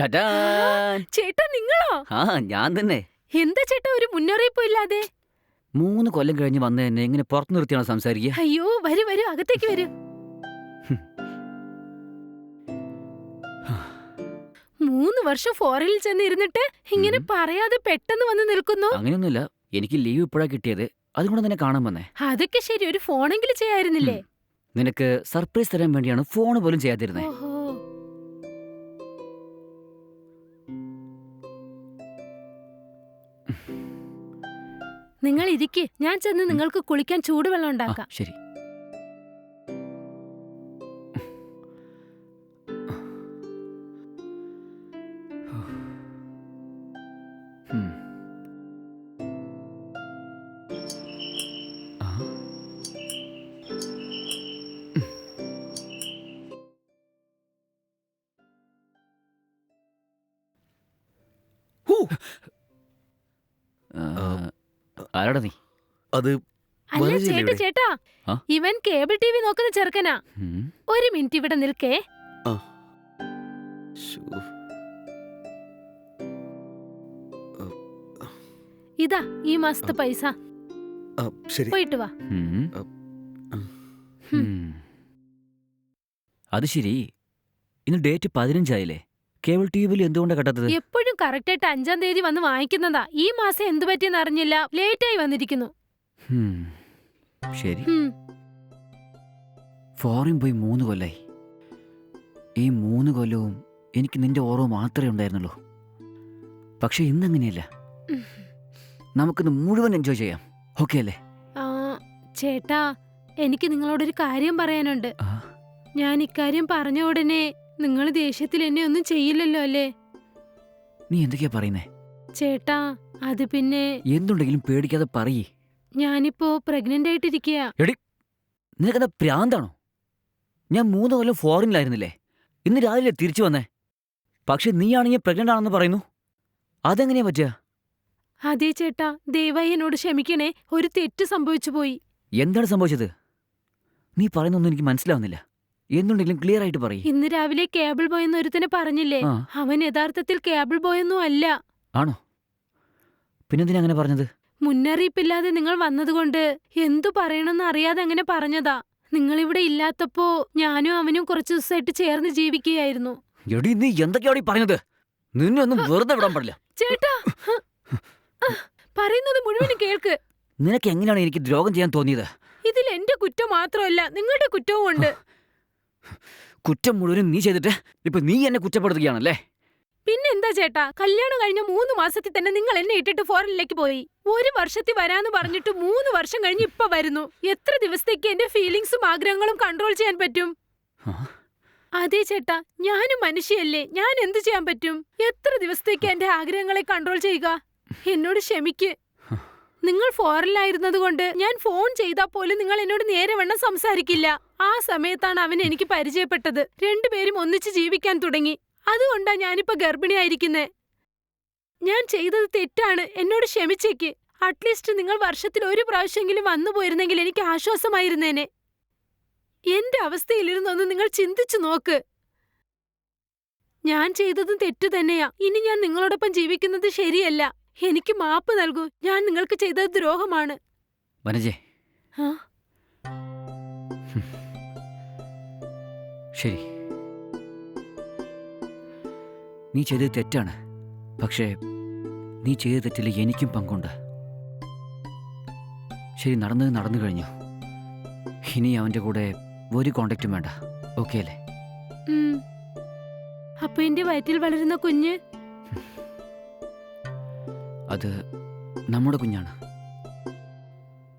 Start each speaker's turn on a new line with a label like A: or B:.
A: ചേട്ടാ നിങ്ങളോ?
B: ആ ഞാൻ തന്നെ.
A: എന്താ ചേട്ടാ ഒരു മുന്നറിയിപ്പും ഇല്ലാതെ?
B: മൂന്ന് കൊല്ലം കഴിഞ്ഞ് വന്ന എന്നെ ഇങ്ങനെ പുറത്തു നിർത്തിയാണോ സംസാരിക്കുക?
A: അയ്യോ വരൂ വരൂ അകത്തേക്ക് വരൂ. മൂന്ന് വർഷം ഫോറിനിൽ ചെന്ന് ഇരുന്നിട്ട് ഇങ്ങനെ പറയാതെ പെട്ടെന്ന് വന്ന് നിൽക്കുന്നു?
B: അങ്ങനെയൊന്നുമില്ല. എനിക്ക് ലീവ് ഇപ്പോഴാ കിട്ടിയത്. അതുകൊണ്ട് തന്നെ കാണാൻ വന്നേ.
A: അതൊക്കെ ശരി ഒരു ഫോണെങ്കിലും ചെയ്യായിരുന്നില്ലേ?
B: നിനക്ക് സർപ്രൈസ് തരാൻ വേണ്ടിയാണ് ഫോൺ പോലും ചെയ്യാതിരുന്നേ.
A: നിങ്ങൾ ഇരിക്കേ ഞാൻ ചെന്ന് നിങ്ങൾക്ക് കുളിക്കാൻ ചൂടുവെള്ളം ഉണ്ടാക്കാം.
B: ശരി. ആരാടാ നീ
C: അത്
A: അല്ല
C: വനജയല്ലേ
A: ചേട്ടാ
C: ഇവിടെ?
A: ചേട്ടാ
B: ആ?
A: ഇവൻ കേബിൾ ടി വി നോക്കുന്ന ചെറുക്കനാ
B: ഉം.
A: ഒരു മിനിറ്റ് ഇവിടെ നിൽക്കേ
C: ശ്ശോ.
A: ഇതാ ഈ മാസത്തെ പൈസ
C: ആ, ശരി
A: പോയിട്ട് വാ
B: ഉം.
C: ഉം.
B: ഉം. അത് ശരി ഇന്ന് ഡേറ്റ് പതിനഞ്ചായില്ലേ കേബിൾ ടി വിയിൽ എന്തുകൊണ്ടാണ് കട്ടാത്തത്
A: കറക്റ്റ് ആയിട്ട് അഞ്ചാം തീയതി വന്ന് വാങ്ങിക്കുന്നതാ. ഈ മാസം എന്ത് പറ്റിയെന്ന് അറിഞ്ഞില്ല. ലേറ്റ് ആയി
B: വന്നിരിക്കുന്നു. ശരി. ഫോറിൻ പോയി മൂന്ന് കൊല്ലായി. ഈ മൂന്ന് കൊല്ലവും എനിക്ക് നിന്റെ ഓർമ്മ മാത്രമേ ഉണ്ടായിരുന്നുള്ളൂ. പക്ഷെ ഇന്ന്
A: അങ്ങനെയല്ല
B: നമുക്കിന്ന് മുഴുവൻ എൻജോയ് ചെയ്യാം. ഓക്കെ അല്ലേ?
A: ചേട്ടാ എനിക്ക് നിങ്ങളോടൊരു കാര്യം പറയാനുണ്ട്. ഞാൻ ഇക്കാര്യം പറഞ്ഞ ഉടനെ നിങ്ങൾ ദേഷ്യത്തിൽ എന്നെ ഒന്നും ചെയ്യില്ലല്ലോ അല്ലേ?
B: നീ എന്തൊക്കെയാ പറയുന്നേ?
A: ചേട്ടാ അത് പിന്നെ
B: എന്തുണ്ടെങ്കിലും പേടിക്കാതെ പറയേ.
A: ഞാനിപ്പോ പ്രഗ്നന്റ് ആയിട്ടിരിക്കുക
B: നിനക്കെന്താ പ്രാന്താണോ? ഞാൻ മൂന്ന് കൊല്ലം ഫോറിനിലായിരുന്നില്ലേ? ഇന്ന് രാവിലെ തിരിച്ചു വന്നേ. പക്ഷെ നീയാണെങ്കിൽ പ്രഗ്നന്റ് ആണെന്ന് പറയുന്നു. അതെങ്ങനെയാ പറ്റുക?
A: അതെ ചേട്ടാ ദയവായി എന്നോട് ക്ഷമിക്കണേ. ഒരു തെറ്റ് സംഭവിച്ചു പോയി.
B: എന്താണ് സംഭവിച്ചത്? നീ പറയുന്നൊന്നും എനിക്ക് മനസ്സിലാവുന്നില്ല. എന്തുണ്ടെങ്കിലും ക്ലിയർ ആയിട്ട് പറയും.
A: ഇന്ന് രാവിലെ കേബിൾ ബോയ് എന്ന് ഒരുത്തനെ പറഞ്ഞില്ലേ?
B: ആ.
A: അവൻ യഥാർത്ഥത്തിൽ കേബിൾ ബോയ് ഒന്നും അല്ല.
B: ആണോ? പിന്നെന്തിനാ അങ്ങനെ പറഞ്ഞത്?
A: മുന്നറിയിപ്പില്ലാതെ നിങ്ങൾ വന്നതുകൊണ്ട് എന്തു പറയണമെന്ന് അറിയാതെ അങ്ങനെ പറഞ്ഞതാ. നിങ്ങൾ ഇവിടെ ഇല്ലാത്തപ്പോ ഞാനും അവനും കുറച്ചു ദിവസമായിട്ട് ചേർന്ന് ജീവിക്കുകയായിരുന്നു.
B: എടി നീ എന്തൊക്കെയാടി പറഞ്ഞത് നിന്നെ ഒന്നും വെറുതെ വിടാൻ പാടില്ല.
A: ചേട്ടാ ഹ, ആ, പറയുന്നത് മുഴുവനും കേൾക്ക്.
B: നിനക്ക് എങ്ങനെയാണ് എനിക്ക് ദ്രോഹം ചെയ്യാൻ തോന്നിയത്?
A: ഇതിൽ എന്റെ കുറ്റം മാത്രമല്ല നിങ്ങളുടെ കുറ്റവും ഉണ്ട്
B: കുറ്റം മുഴുവനും നീ ചെയ്തിട്ട് ഇപ്പൊ നീ എന്നെ കുറ്റപ്പെടുത്തുകയാണല്ലേ?
A: പിന്നെന്താ ചേട്ടാ? കല്യാണം കഴിഞ്ഞ മൂന്ന് മാസത്തിൽ തന്നെ നിങ്ങൾ എന്നെ ഇട്ടിട്ട് ഫോറിനിലേക്ക് പോയി. ഒരു വർഷത്തിൽ വരാന്ന് പറഞ്ഞിട്ട് മൂന്ന് വർഷം കഴിഞ്ഞ് ഇപ്പൊ വരുന്നു. എത്ര ദിവസത്തേക്ക് എന്റെ ഫീലിങ്സും ആഗ്രഹങ്ങളും കൺട്രോൾ ചെയ്യാൻ പറ്റും? അതെ ചേട്ടാ ഞാനും മനുഷ്യയല്ലേ. ഞാൻ എന്ത് ചെയ്യാൻ പറ്റും? എത്ര ദിവസത്തേക്ക് എന്റെ ആഗ്രഹങ്ങളെ കൺട്രോൾ ചെയ്യുക? എന്നോട് ക്ഷമിക്ക്. നിങ്ങൾ ഫോറിലായിരുന്നത് കൊണ്ട് ഞാൻ ഫോൺ ചെയ്താൽ പോലും നിങ്ങൾ എന്നോട് നേരെ വണ്ണം സംസാരിക്കില്ല. ആ സമയത്താണ് അവൻ എനിക്ക് പരിചയപ്പെട്ടത്. രണ്ടുപേരും ഒന്നിച്ച് ജീവിക്കാൻ തുടങ്ങി. അതുകൊണ്ടാ ഞാനിപ്പോ ഗർഭിണിയായിരിക്കുന്നേ. ഞാൻ ചെയ്തത് തെറ്റാണ്. എന്നോട് ക്ഷമിച്ചേക്ക്. അറ്റ്ലീസ്റ്റ് നിങ്ങൾ വർഷത്തിൽ ഒരു പ്രാവശ്യമെങ്കിലും വന്നു പോയിരുന്നെങ്കിൽ എനിക്ക് ആശ്വാസമായിരുന്നേനെ. എന്റെ അവസ്ഥയിലിരുന്നൊന്ന് നിങ്ങൾ ചിന്തിച്ചു നോക്ക്. ഞാൻ ചെയ്തതും തെറ്റു തന്നെയാ. ഇനി ഞാൻ നിങ്ങളോടൊപ്പം ജീവിക്കുന്നത് ശരിയല്ല. എനിക്ക് മാപ്പ് നൽകൂ. ഞാൻ നിങ്ങൾക്ക് ചെയ്ത ദ്രോഹമാണ്.
B: വനജേ
A: ആ?
B: ശരി. നീ ചെയ്തത് തെറ്റാണ്. പക്ഷേ നീ ചെയ്ത തെറ്റിൽ എനിക്കും പങ്കുണ്ട്. ശരി നടന്നത് നടന്നു കഴിഞ്ഞു. ഇനി അവന്റെ കൂടെ ഒരു കോണ്ടാക്റ്റും വേണ്ട. ഓക്കെ അല്ലേ?
A: ഉം. അപ്പൊ എന്റെ വയറ്റിൽ വളരുന്ന കുഞ്ഞ്
B: അത് നമ്മുടെ കുഞ്ഞാണ്.